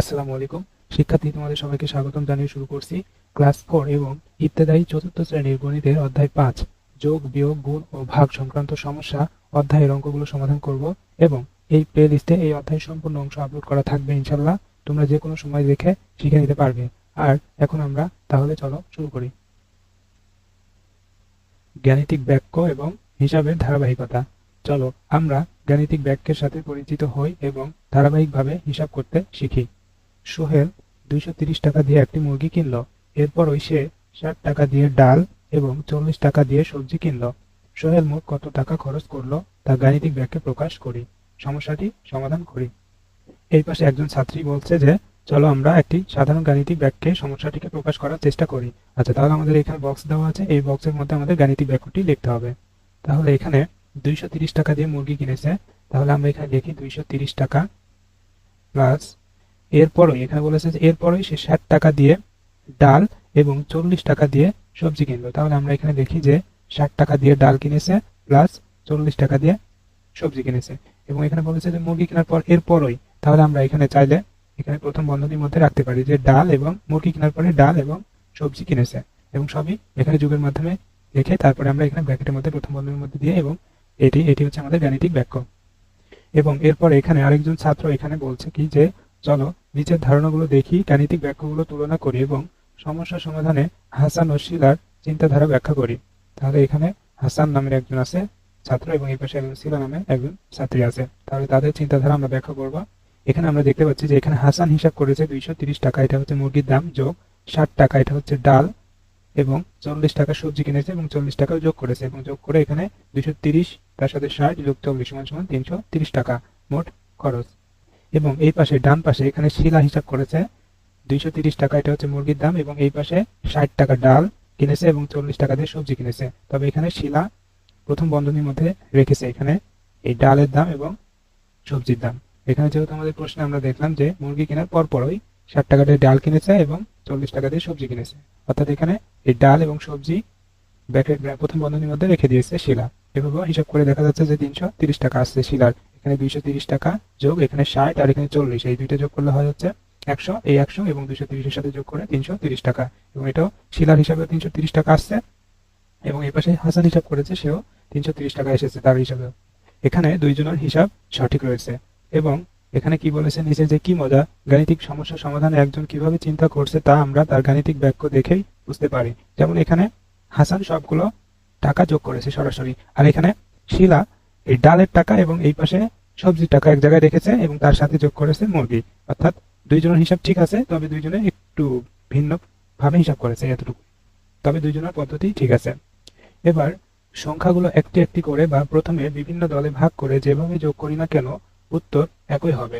আসসালামু আলাইকুম। শিক্ষার্থী, তোমাদের সবাইকে স্বাগতম জানিয়ে শুরু করছি ক্লাস ফোর এবং ইত্যাদায়ী চতুর্থ শ্রেণির গণিতের অধ্যায় পাঁচ। যোগ, বিয়োগ, গুণ ও ভাগ সংক্রান্ত সমস্যা অধ্যায়ের অঙ্কগুলো সমাধান করব এবং এই প্লে লিস্টে এই অধ্যায় সম্পূর্ণ অংশ আপলোড করা থাকবে ইনশাল্লাহ তোমরা যে কোনো সময় দেখে শিখে নিতে পারবে। আর এখন আমরা তাহলে চলো শুরু করি। গাণিতিক বাক্য এবং হিসাবের ধারাবাহিকতা। চলো আমরা গাণিতিক বাক্যের সাথে পরিচিত হই এবং ধারাবাহিকভাবে হিসাব করতে শিখি। সোহেল দুইশো তিরিশ টাকা দিয়ে একটি মুরগি কিনলো। ওই সে ষাট টাকা দিয়ে ডাল এবং চল্লিশ টাকা দিয়ে সবজি কিনলো। সোহেল মোট কত টাকা খরচ করল তা গাণিতিক ব্যাখ্যে প্রকাশ করি। সমস্যাটি সমাধান করি। এই পাশে একজন ছাত্রী বলছে যে, চলো আমরা একটি সাধারণ গাণিতিক ব্যাখ্যে সমস্যাটিকে প্রকাশ করার চেষ্টা করি। আচ্ছা তাহলে আমাদের এখানে বক্স দেওয়া আছে। এই বক্সের মধ্যে আমাদের গাণিতিক ব্যাখ্যাটি লিখতে হবে। তাহলে এখানে দুইশো টাকা দিয়ে মুরগি কিনেছে। তাহলে আমরা এখানে লিখি দুইশো টাকা প্লাস এরপরই এখানে বলেছে যে এরপরই সে ষাট টাকা দিয়ে ডাল এবং চল্লিশ টাকা দিয়ে সবজি কিনলো। তাহলে আমরা এখানে দেখি যে ষাট টাকা দিয়ে ডাল কিনেছে প্লাস চল্লিশ টাকা দিয়ে সবজি কিনেছে। এবং এখানে বলেছে যে মুরগি কেনার পর এরপরই, তাহলে আমরা এখানে চাইলে এখানে প্রথম বন্ধনীর মধ্যে রাখতে পারি যে ডাল এবং মুরগি কেনার পরে ডাল এবং সবজি কিনেছে। এবং সবই এখানে যুগের মাধ্যমে রেখে তারপরে আমরা এখানে ব্র্যাকেটের মধ্যে প্রথম বন্ধনীর মধ্যে দিয়ে এবং এটি এটি হচ্ছে আমাদের গাণিতিক বাক্য এবং এরপর এখানে আরেকজন ছাত্র এখানে বলছে কি যে চলো নিচের ধারণাগুলো দেখি, গাণিতিক ব্যাখ্যাগুলো তুলনা করি এবং সমস্যা সমাধানে হাসান ও শিলার চিন্তাধারা ব্যাখ্যা করি। তাহলে এখানে হাসান নামের একজন আছে, ছাত্র এবং এই পাশে একজন শিলা নামে একজন ছাত্রী আছে। তাহলে তাদের চিন্তাধারা আমরা ব্যাখ্যা করব। এখানে আমরা দেখতে পাচ্ছি যে এখানে হাসান হিসাব করেছে দুইশো তিরিশ টাকা, এটা হচ্ছে মুরগির দাম যোগ ষাট টাকা, এটা হচ্ছে ডাল এবং চল্লিশ টাকা সবজি কিনেছে এবং চল্লিশ টাকাও যোগ করেছে এবং যোগ করে এখানে দুইশো তিরিশ, তার সাথে ষাট যোগ চল্লিশ সমান সমান তিনশো তিরিশ টাকা, মোট খরচ। এবং এই পাশে ডান পাশে এখানে শিলা হিসাব করেছে। দুইশো টাকা, এটা হচ্ছে মুরগির দাম এবং এই পাশে ষাট টাকা ডাল কিনেছে এবং চল্লিশ টাকা দিয়ে সবজি কিনেছে। তবে এখানে শিলা প্রথম বন্ধনীর মধ্যে রেখেছে এখানে এই ডালের দাম এবং সবজির দাম। এখানে যেহেতু আমাদের প্রশ্নে আমরা দেখলাম যে মুরগি কেনার পর পরই ষাট টাকা দিয়ে ডাল কিনেছে এবং চল্লিশ টাকা দিয়ে সবজি কিনেছে। অর্থাৎ এখানে এই ডাল এবং সবজি ব্যাকেট প্রথম বন্ধনীর মধ্যে রেখে দিয়েছে শিলা। এভাবে হিসাব করে দেখা যাচ্ছে যে তিনশো টাকা আসছে শিলার। এখানে দুইশো তিরিশ টাকা যোগ, এখানে ষাট আর এখানে চল্লিশ। এই দুইটা যোগ করলে হয় হচ্ছে একশো। এই একশো এবং দুইশো তিরিশের সাথে যোগ করে তিনশো তিরিশ টাকা। এবং এটাও শিলার হিসাবে তিনশো তিরিশ টাকা আসছে। এবং এই পাশে হাসান হিসাব করেছে, সেও তিনশো তিরিশ টাকা এসেছে তার হিসাবে এখানে দুইজনের হিসাব সঠিক রয়েছে। এবং এখানে কি বলেছে নিচে যে কি মজা, গাণিতিক সমস্যা সমাধানে একজন কীভাবে চিন্তা করছে তা আমরা তার গাণিতিক বাক্য দেখেই বুঝতে পারি। যেমন এখানে হাসান সবগুলো টাকা যোগ করেছে সরাসরি। আর এখানে শিলা, এই ডালের টাকা এবং এই পাশে সবজির টাকা এক জায়গায় রেখেছে এবং তার সাথে যোগ করেছে মুরগি। অর্থাৎ দুইজনের হিসাব ঠিক আছে, তবে দুইজনে একটু ভিন্ন ভাবে হিসাব করেছে এতটুকু। তবে দুইজনের পদ্ধতি ঠিক আছে। এবার সংখ্যাগুলো একটি একটি করে বা প্রথমে বিভিন্ন দলে ভাগ করে যেভাবে যোগ করি না কেন, উত্তর একই হবে।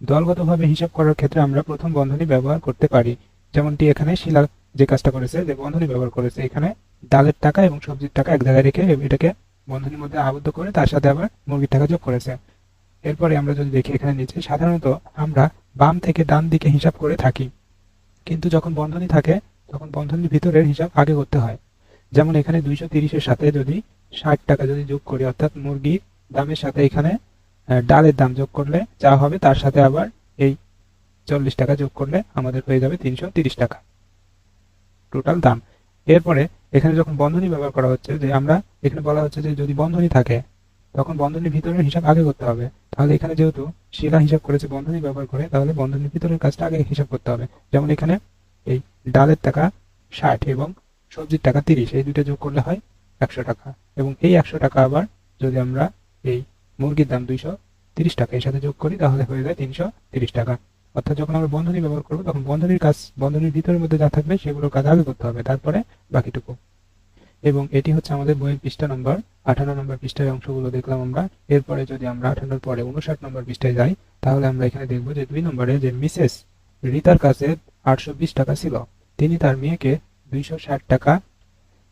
দলগতভাবে হিসাব করার ক্ষেত্রে আমরা প্রথম বন্ধনী ব্যবহার করতে পারি। যেমনটি এখানে শিলা যে কাজটা করেছে, যে বন্ধনী ব্যবহার করেছে, এখানে ডালের টাকা এবং সবজির টাকা এক জায়গায় রেখে এটাকে বন্ধনীর মধ্যে আবদ্ধ করে তার সাথে আবার মুরগির টাকা যোগ করেছে। এরপরে আমরা যদি দেখি এখানে নিচে, সাধারণত আমরা বাম থেকে ডান দিকে হিসাব করে থাকি। কিন্তু যখন বন্ধনী থাকে, তখন বন্ধনীর ভিতরের হিসাব আগে করতে হয়। যেমন এখানে দুইশো তিরিশের সাথে যদি ষাট টাকা যদি যোগ করি, অর্থাৎ মুরগির দামের সাথে এখানে ডালের দাম যোগ করলে যা হবে, তার সাথে আবার এই চল্লিশ টাকা যোগ করলে আমাদের হয়ে যাবে তিনশো টাকা। টোটাল দাম। এরপরে এখানে যখন বন্ধনী ব্যবহার করা হচ্ছে যে আমরা এখানে বলা হচ্ছে যে যদি বন্ধনী থাকে, তখন বন্ধনীর ভিতরের হিসাব আগে করতে হবে। তাহলে এখানে যেহেতু শিলা হিসাব করেছে বন্ধনী ব্যবহার করে, তাহলে বন্ধনীর ভিতরের কাজটা আগে হিসাব করতে হবে। যেমন এখানে এই ডালের টাকা ষাট এবং সবজির টাকা তিরিশ, এই দুইটা যোগ করলে হয় একশো টাকা। এবং এই একশো টাকা আবার যদি আমরা এই মুরগির দাম দুইশো তিরিশ টাকা এর সাথে যোগ করি, তাহলে হয়ে যায় তিনশো তিরিশ টাকা। অর্থাৎ যখন আমরা বন্ধনী ব্যবহার করব, তখন বন্ধনীর কাজ, বন্ধনীর ভিতরের মধ্যে যা থাকবে সেগুলোর কাজ আগে করতে হবে, তারপরে বাকিটুকু। এবং এটি হচ্ছে আমাদের বইয়ের পৃষ্ঠা নম্বর, আঠারো নম্বর পৃষ্ঠার অংশগুলো দেখলাম আমরা। এরপরে যদি আমরা আঠারোর পরে উনষাট নম্বর পৃষ্ঠায় যাই, তাহলে আমরা এখানে দেখব যে দুই নম্বরে যে মিসেস রিতার কাছে আটশো বিশ টাকা ছিল, তিনি তার মেয়েকে দুইশো ষাট টাকা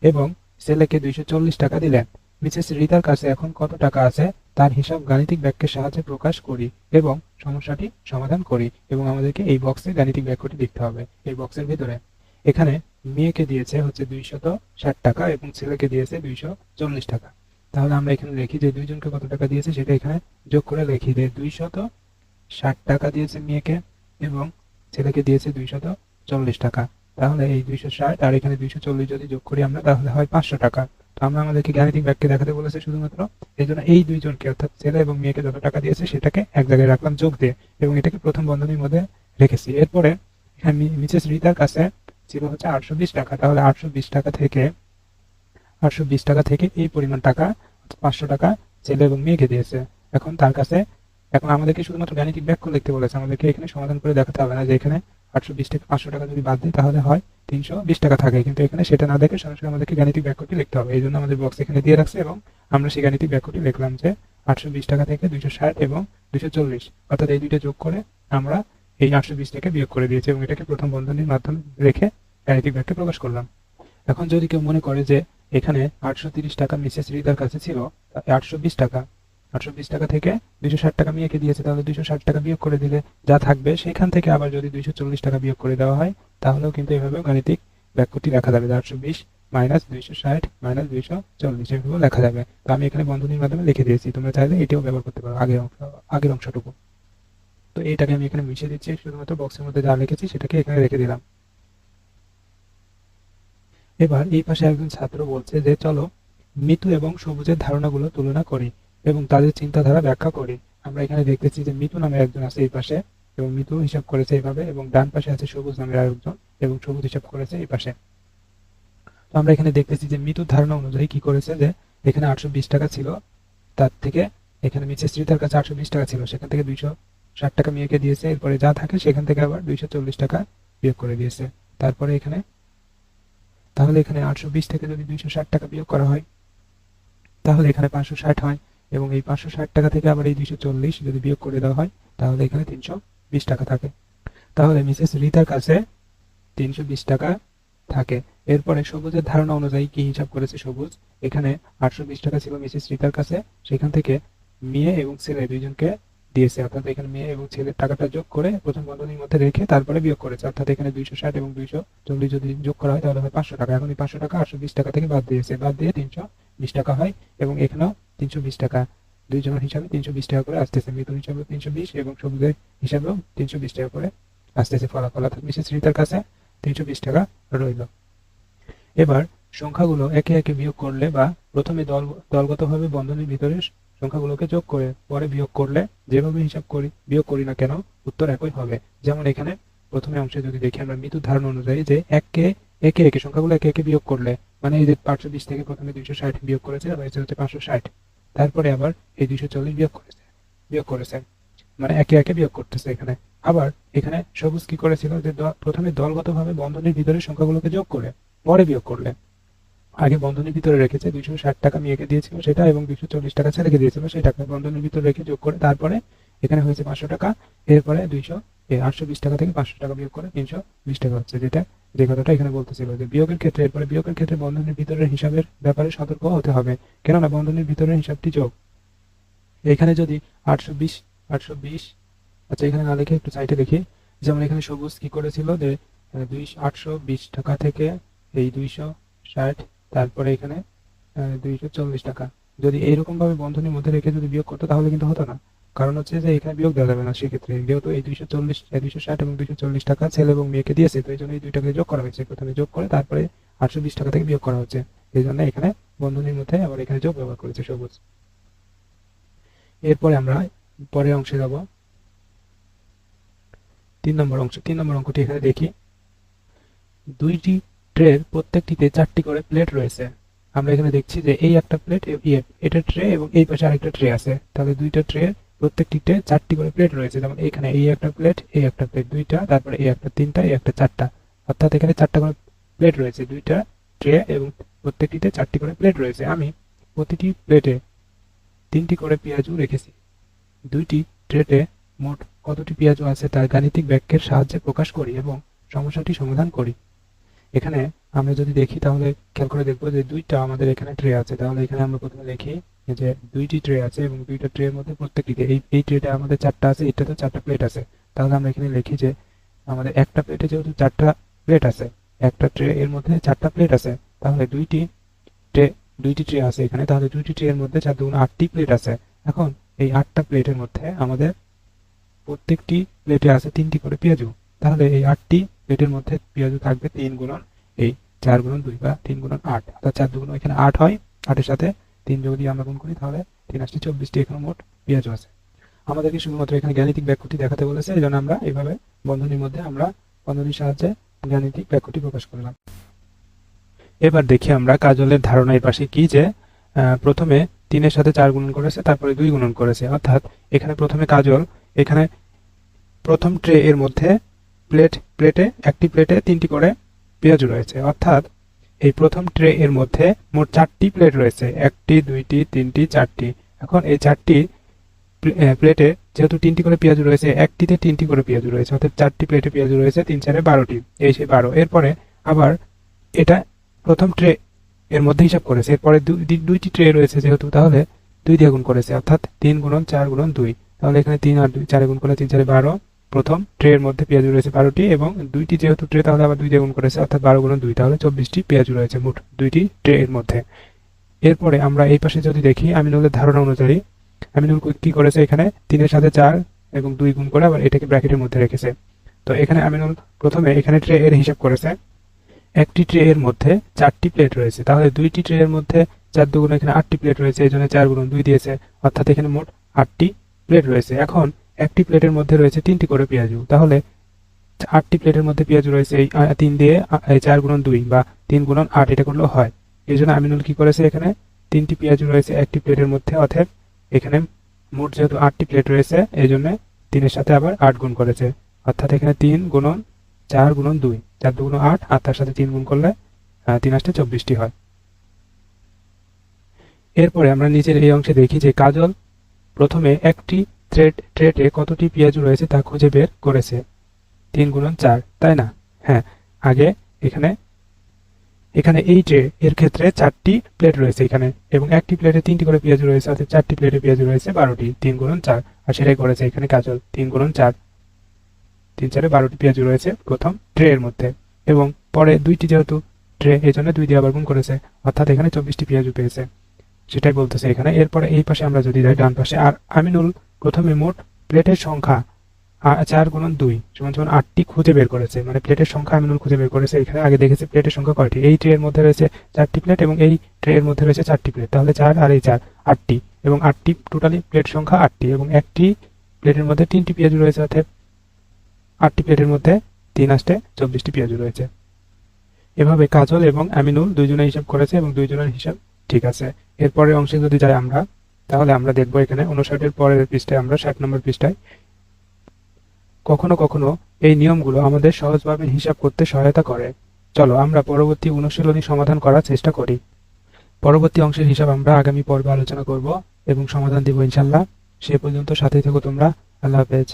এবং ছেলেকে দুইশো চল্লিশ টাকা দিলেন। মিসেস রিতার কাছে এখন কত টাকা আছে? তার হিসাব গাণিতিক বাক্যের সাহায্যে প্রকাশ করি এবং সমস্যাটি সমাধান করি এবং আমাদেরকে এই বক্সে গাণিতিক বাক্যটি লিখতে হবে, এই বক্সের ভিতরে। এখানে মেয়েকে দিয়েছে হচ্ছে দুইশত ষাট টাকা এবং ছেলেকে দিয়েছে দুইশো চল্লিশ টাকা। তাহলে আমরা এখানে লিখি যে দুইজনকে কত টাকা দিয়েছে সেটা এখানে যোগ করে লিখি যে দুইশত ষাট টাকা দিয়েছে মেয়েকে এবং ছেলেকে দিয়েছে দুইশত চল্লিশ টাকা। তাহলে এই দুইশো ষাট আর এখানে দুইশো চল্লিশ যদি যোগ করি আমরা, তাহলে হয় পাঁচশো টাকা। আমরা আমাদেরকে গাণিতিক ব্যাগকে দেখাতে বলেছে শুধুমাত্র। এই জন্য এই দুইজনকে, অর্থাৎ ছেলে এবং মেয়েকে যত টাকা দিয়েছে সেটাকে এক জায়গায় রাখলাম যোগ দিয়ে এবং এটাকে প্রথম বন্ধনীর মধ্যে রেখেছি। এরপরে মিসেস রিতার কাছে ছিল হচ্ছে আটশো বিশ টাকা। তাহলে আটশো বিশ টাকা থেকে, আটশো বিশ টাকা থেকে এই পরিমাণ টাকা পাঁচশো টাকা ছেলে এবং মেয়েকে দিয়েছে। এখন তার কাছে, এখন আমাদেরকে শুধুমাত্র গাণিতিক ব্যাখ্য লিখতে বলেছে। আমাদেরকে এখানে সমাধান করে দেখাতে হবে না যে এখানে আটশো বিশ থেকে পাঁচশো টাকা যদি বাদ দিই তাহলে হয় তিনশো বিশ টাকা থাকে। কিন্তু এখানে সেটা না দেখে সরাসরি আমাদেরকে গাণিতিক ব্যাখ্যাটি লিখতে হবে। এই জন্য আমাদের বক্স এখানে দিয়ে রাখছে এবং আমরা সেই গাণিতিক ব্যাখ্যাটি লিখলাম যে আটশো বিশ টাকা থেকে দুইশো ষাট এবং দুইশো চল্লিশ অর্থাৎ এই দুইটা যোগ করে আমরা এই আটশো বিশ থেকে বিয়োগ করে দিয়েছি এবং এটাকে প্রথম বন্ধনীর মাধ্যমে রেখে গাণিতিক ব্যাখ্যা প্রকাশ করলাম। এখন যদি কেউ মনে করে যে এখানে আটশো টাকা মিসেস রিদার কাছে ছিল আটশো বিশ টাকা আটশো বিশ টাকা থেকে দুইশো ষাট টাকা মেয়েকে দিয়েছে, তাহলে দুইশো ষাট টাকা বিয়োগ করে দিলে যা থাকবে, সেখান থেকে আবার যদি দুইশো চল্লিশ টাকা বিয়োগ করে দেওয়া হয়, তাহলেও কিন্তু এভাবেও গাণিতিক বাক্যটি লেখা যাবে আটশো বিশ মাইনাস দুইশো ষাট মাইনাস দুইশো চল্লিশ, এভাবেও লেখা যাবে। তো আমি এখানে বন্ধনীর মাধ্যমে লিখে দিয়েছি, তোমরা চাইলে এটিও ব্যবহার করতে পারো, আগের অংশ, আগের অংশটুকু। তো এইটাকে আমি এখানে মিশিয়ে দিচ্ছি, শুধুমাত্র বক্সের মধ্যে যা লিখেছি সেটাকে এখানে রেখে দিলাম। এবার এই পাশে একজন ছাত্র বলছে যে, চলো মিতু এবং সবুজের ধারণাগুলো তুলনা করি। এবং তাদের চিন্তাধারা ব্যাখ্যা করি আমরা এখানে দেখতেছি যে মিতু নামে একজন আছে এই পাশে এবং মিতু হিসাব করেছে এইভাবে এবং ডান পাশে আছে সবুজ নামের আরেকজন এবং সবুজ হিসাব করেছে এই পাশে। তো আমরা এখানে দেখতেছি যে মিতুর ধারণা অনুযায়ী কি করেছে যে এখানে আটশো বিশ টাকা ছিল, তার থেকে এখানে মিসেস শ্রীতার কাছে আটশো বিশ টাকা ছিল, সেখান থেকে দুইশো ষাট টাকা মেয়েকে দিয়েছে, এরপরে যা থাকে সেখান থেকে আবার দুইশো চল্লিশ টাকা বিয়োগ করে দিয়েছে। তারপরে এখানে, তাহলে এখানে আটশো বিশ থেকে যদি দুইশো ষাট টাকা বিয়োগ করা হয়, তাহলে এখানে পাঁচশো ষাট হয়। এবং এই পাঁচশো ষাট টাকা থেকে আবার এই দুইশো চল্লিশ যদি বিয়োগ করে দেওয়া হয়, তাহলে এখানে তিনশো বিশ টাকা থাকে। তাহলে মিসেস রিতার কাছে তিনশো বিশ টাকা থাকে। এরপরে সবুজের ধারণা অনুযায়ী কি হিসাব করেছে সবুজ? এখানে আটশো বিশ টাকা ছিল মিসেস রিতার কাছে, সেখান থেকে মেয়ে এবং ছেলে দুইজনকে দিয়েছে। অর্থাৎ এখানে মেয়ে এবং ছেলের টাকাটা যোগ করে প্রথম বন্ধনীর মধ্যে রেখে তারপরে বিয়োগ করেছে। অর্থাৎ এখানে দুইশো ষাট এবং দুইশো চল্লিশ যদি যোগ করা হয়, তাহলে হয় পাঁচশো টাকা। এখন এই পাঁচশো টাকা আটশো বিশ টাকা থেকে বাদ দিয়েছে। বাদ দিয়ে তিনশো বিশ টাকা হয় এবং এখানেও তিনশো বিশ টাকা। দুইজনের হিসাবে তিনশো বিশ টাকা করে আসতেছে। মৃত্যু হিসাবে তিনশো বিশ এবং সবুজের হিসাবেও তিনশো বিশ টাকা করে আসতেছে। ফলাফল অর্থাৎ মিসেস রিতার কাছে তিনশো বিশ টাকা রইল। এবার সংখ্যাগুলো একে একে বিয়োগ করলে বা প্রথমে দল, দলগতভাবে বন্ধনীর ভিতরে সংখ্যাগুলোকে যোগ করে পরে বিয়োগ করলে যেভাবে হিসাব করি, বিয়োগ করি না কেন উত্তর একই হবে। যেমন এখানে প্রথমে অংশে যদি দেখি, আমরা মৃত্যুর ধারণা অনুযায়ী যে একে একে একে সংখ্যাগুলো একে একে বিয়োগ করলে মানে এই যে পাঁচশো বিশ থেকে প্রথমে দুইশো ষাট বিয়োগ করেছে আর হচ্ছে পাঁচশো ষাট। তারপরে আবার এই দুইশো চল্লিশ বিয়োগ করেছে বিয়োগ করেছে। মানে একে একে বিয়োগ করতেছে এখানে। আবার এখানে সবুজ কি করেছিল? যে প্রথমে দলগতভাবে বন্ধনীর ভিতরে সংখ্যাগুলোকে যোগ করে, পরে বিয়োগ করলে। আগে বন্ধনীর ভিতরে রেখেছে দুইশো ষাট টাকা মেয়েকে দিয়েছিল সেটা এবং দুইশো চল্লিশ টাকা ছেলেকে দিয়েছিল সেটাকে বন্ধনের ভিতরে রেখে যোগ করে, তারপরে এখানে হয়েছে পাঁচশো টাকা, এরপরে দুইশো আটশো বিশ টাকা থেকে পাঁচশো টাকা বিয়োগ করে তিনশো বিশ টাকা হচ্ছে যেটা। যে কথাটা এখানে বলতেছিল যে বিয়োগের ক্ষেত্রে, এরপরে বিয়োগের ক্ষেত্রে বন্ধনীর ভিতরের হিসাবের ব্যাপারে সতর্ক হতে হবে। কেননা বন্ধনীর ভিতরের হিসাবটি যোগ। এখানে যদি আটশো বিশ আটশো বিশ আচ্ছা এখানে না লিখে একটু সাইডে লিখি যেমন এখানে সবুজ কি করেছিল যে দুই আটশো বিশ টাকা থেকে এই দুইশো ষাট, তারপরে এখানে দুইশো চল্লিশ টাকা। যদি এইরকম ভাবে বন্ধনীর মধ্যে রেখে যদি বিয়োগ করতো তাহলে কিন্তু হতো না। কারণ হচ্ছে যে এখানে বিয়োগ দেওয়া যাবে না, সেক্ষেত্রে যেহেতু এই দুইশো চল্লিশ দুইশো ষাট এবং দুইশো চল্লিশ টাকা ছেলে এবং মেয়েকে দিয়েছে, তো এই জন্য এই দুইটাকে যোগ করা হয়েছে। প্রথমে যোগ করে তারপরে আটশো বিশ টাকা থেকে বিয়োগ করা হচ্ছে। এই জন্য এখানে বন্ধনীর মধ্যে আবার এখানে যোগ ব্যবহার করেছে সবুজ। এরপরে আমরা পরের অংশে যাব। তিন নম্বর অংশ, তিন নম্বর অঙ্কটি এখানে দেখি। দুইটি ট্রের প্রত্যেকটিতে চারটি করে প্লেট রয়েছে। আমরা এখানে দেখছি যে এই একটা প্লেট এটা ট্রে এবং এই পাশে আরেকটা ট্রে আছে। তাহলে দুইটা ট্রে প্রত্যেকটিতে চারটি করে প্লেট রয়েছে। যেমন এখানে এই একটা প্লেট এই একটা প্লেট দুইটা, তারপরে এই একটা তিনটা, এই একটা চারটা। অর্থাৎ এখানে চারটা করে প্লেট রয়েছে, দুইটা, ট্রে এবং প্রত্যেকটিতে চারটি করে প্লেট রয়েছে। আমি প্রতিটি প্লেটে তিনটি করে পেঁয়াজু রেখেছি। দুইটি ট্রেতে মোট কতটি পেঁয়াজু আছে তার গাণিতিক বাক্যের সাহায্যে প্রকাশ করি এবং সমস্যাটি সমাধান করি। এখানে আমরা যদি দেখি তাহলে খেয়াল করে দেখব যে দুইটা আমাদের এখানে ট্রে আছে। তাহলে এখানে আমরা প্রথমে লিখি যে দুইটি ট্রে আছে এবং দুইটা ট্রের মধ্যে প্রত্যেকটিতে এই এই ট্রেটা আমাদের চারটা আছে এটাতে চারটা প্লেট আছে। তাহলে আমরা এখানে লিখি যে আমাদের একটা প্লেটে যেহেতু চারটা প্লেট আছে, একটা ট্রে এর মধ্যে চারটা প্লেট আছে, তাহলে দুইটি ট্রে দুইটি ট্রে আছে এখানে, তাহলে দুইটি ট্রে এর মধ্যে চার দুগুণ আটটি প্লেট আছে। এখন এই আটটা প্লেটের মধ্যে আমাদের প্রত্যেকটি প্লেটে আছে তিনটি করে পেঁয়াজু। তাহলে এই আটটি প্লেটের মধ্যে পেঁয়াজু থাকবে তিন গুণন এই চার গুণন দুই বা তিন গুণন আট। অর্থাৎ চার দুগুণ এখানে আট হয়, আটের সাথে তিন যোগ দিয়ে আমরা গুণ করি, তাহলে তিন আসছে চব্বিশটি এখানে মোট পেঁয়াজু আছে। আমাদেরকে শুধুমাত্র এখানে গাণিতিক বাক্যটি দেখাতে বলেছে, এই আমরা এইভাবে বন্ধনীর মধ্যে আমরা বন্ধনীর সাহায্যে গাণিতিক বাক্যটি প্রকাশ করলাম। এবার দেখি আমরা কাজলের ধারণা এই পাশে কি যে প্রথমে তিনের সাথে চার গুণন করেছে, তারপরে দুই গুণন করেছে। অর্থাৎ এখানে প্রথমে কাজল, এখানে প্রথম ট্রে এর মধ্যে প্লেট, প্লেটে, একটি প্লেটে তিনটি করে পেঁয়াজ রয়েছে। অর্থাৎ এই প্রথম ট্রে এর মধ্যে মোট চারটি প্লেট রয়েছে। একটি, দুইটি, তিনটি, চারটি। এখন এই চারটি প্লেটে যেহেতু তিনটি করে পেঁয়াজ রয়েছে, একটিতে তিনটি করে পেঁয়াজ রয়েছে, অর্থাৎ চারটি প্লেটে পেঁয়াজ রয়েছে, তিন চারে বারোটি। এই সেই বারো। এরপরে আবার এটা প্রথম ট্রে এর মধ্যে হিসাব করেছে। এরপরে দুই- দুই- দুইটি ট্রে রয়েছে যেহেতু, তাহলে দুই দিয়ে গুণ করেছে, অর্থাৎ তিন গুণন চার গুণন দুই। তাহলে এখানে তিন আর দুই, চারে গুণ করলে তিন চারে বারো। প্রথম ট্রে এর মধ্যে পেঁয়াজ রয়েছে বারোটি এবং দুইটি যেহেতু ট্রে তাহলে আবার দুই দিয়ে গুণ করেছে, অর্থাৎ বারো গুণন দুই, তাহলে চব্বিশটি পেঁয়াজ রয়েছে মোট দুইটি ট্রে এর মধ্যে। এরপরে আমরা এই পাশে যদি দেখি, আমিনুলের ধারণা অনুযায়ী, আমিনুল কি করেছে এখানে? তিনের সাথে চার এবং দুই গুণ করে আবার এটাকে ব্র্যাকেটের মধ্যে রেখেছে। তো এখানে আমিনুল প্রথমে এখানে ট্রে এর হিসাব করেছে, একটি ট্রে এর মধ্যে চারটি প্লেট রয়েছে, তাহলে দুইটি ট্রে এর মধ্যে চার দুগুণ এখানে আটটি প্লেট রয়েছে, এই জন্য চার গুণ দুই দিয়েছে, অর্থাৎ এখানে মোট আটটি প্লেট রয়েছে। এখন একটি প্লেটের মধ্যে রয়েছে তিনটি করে পেঁয়াজু। তাহলে আটটি প্লেটের মধ্যে পেঁয়াজু রয়েছে এই তিন দিয়ে চার গুণন দুই বা তিন গুণন আট এটা করলেও হয়। এই জন্য আমিনুল কি করেছে এখানে? তিনটি পেঁয়াজু রয়েছে একটি প্লেটের মধ্যে অর্থাৎ এখানে মোট যেহেতু আটটি প্লেট রয়েছে, এই জন্য তিনের সাথে আবার আট গুণ করেছে। অর্থাৎ এখানে তিন গুণন চার গুণন দুই, চার দুগুণ আট, আর তার সাথে তিন গুণ করলে তিন আসতে চব্বিশটি হয়। এরপরে আমরা নিচের এই অংশে দেখি যে কাজল প্রথমে একটি থ্রেড ট্রেটে কতটি পেঁয়াজু রয়েছে তা খুঁজে বের করেছে। তিন গুণন চার, তাই না? হ্যাঁ আগে এখানে এখানে এই ট্রে এর ক্ষেত্রে চারটি প্লেট রয়েছে এখানে, এবং একটি প্লেটে তিনটি করে পেঁয়াজ রয়েছে, অর্থাৎ চারটি প্লেটে পেঁয়াজ রয়েছে বারোটি। তিন গুণন চার, আর সেটাই করেছে এখানে কাজল। তিন গুণন চার, তিন চারে বারোটি পেঁয়াজ রয়েছে প্রথম ট্রে এর মধ্যে, এবং পরে দুইটি যেহেতু ট্রে এই জন্য দুই দিয়ে আবার গুণ করেছে, অর্থাৎ এখানে চব্বিশটি পেঁয়াজু পেয়েছে। সেটাই বলতেছে এখানে। এরপরে এই পাশে আমরা যদি যাই, ডান পাশে, আর আমিনুল প্রথমে মোট প্লেটের সংখ্যা চার গুণন দুই, সমান সমান আটটি খুঁজে বের করেছে। মানে প্লেটের সংখ্যা আমিনুল খুঁজে বের করেছে, এখানে আগে দেখেছি প্লেটের সংখ্যা কয়টি? এই ট্রে এর মধ্যে রয়েছে চারটি প্লেট এবং এই ট্রে এর মধ্যে রয়েছে চারটি প্লেট। তাহলে চার আর এই চার, আটটি এবং আটটি টোটালি প্লেট সংখ্যা আটটি এবং একটি প্লেটের মধ্যে তিনটি পেঁয়াজ রয়েছে, অর্থাৎ আটটি প্লেটের মধ্যে তিন আসতে চব্বিশটি পেঁয়াজ রয়েছে। এভাবে কাজল এবং আমিনুল দুইজনে হিসাব করেছে এবং দুইজনের হিসাব ঠিক আছে। এরপরের অংশে যদি যাই আমরা তাহলে আমরা দেখব এখানে উনষাটের পরের পৃষ্ঠায় আমরা ষাট নম্বর পৃষ্ঠায়। কখনো কখনো এই নিয়মগুলো আমাদের সহজভাবে হিসাব করতে সহায়তা করে। চলো আমরা পরবর্তী অনুশীলনী সমাধান করার চেষ্টা করি। পরবর্তী অংশের হিসাব আমরা আগামী পর্বে আলোচনা করব এবং সমাধান দিব ইনশাল্লাহ সে পর্যন্ত সাথে থেকো তোমরা। আল্লাহ হাফেজ।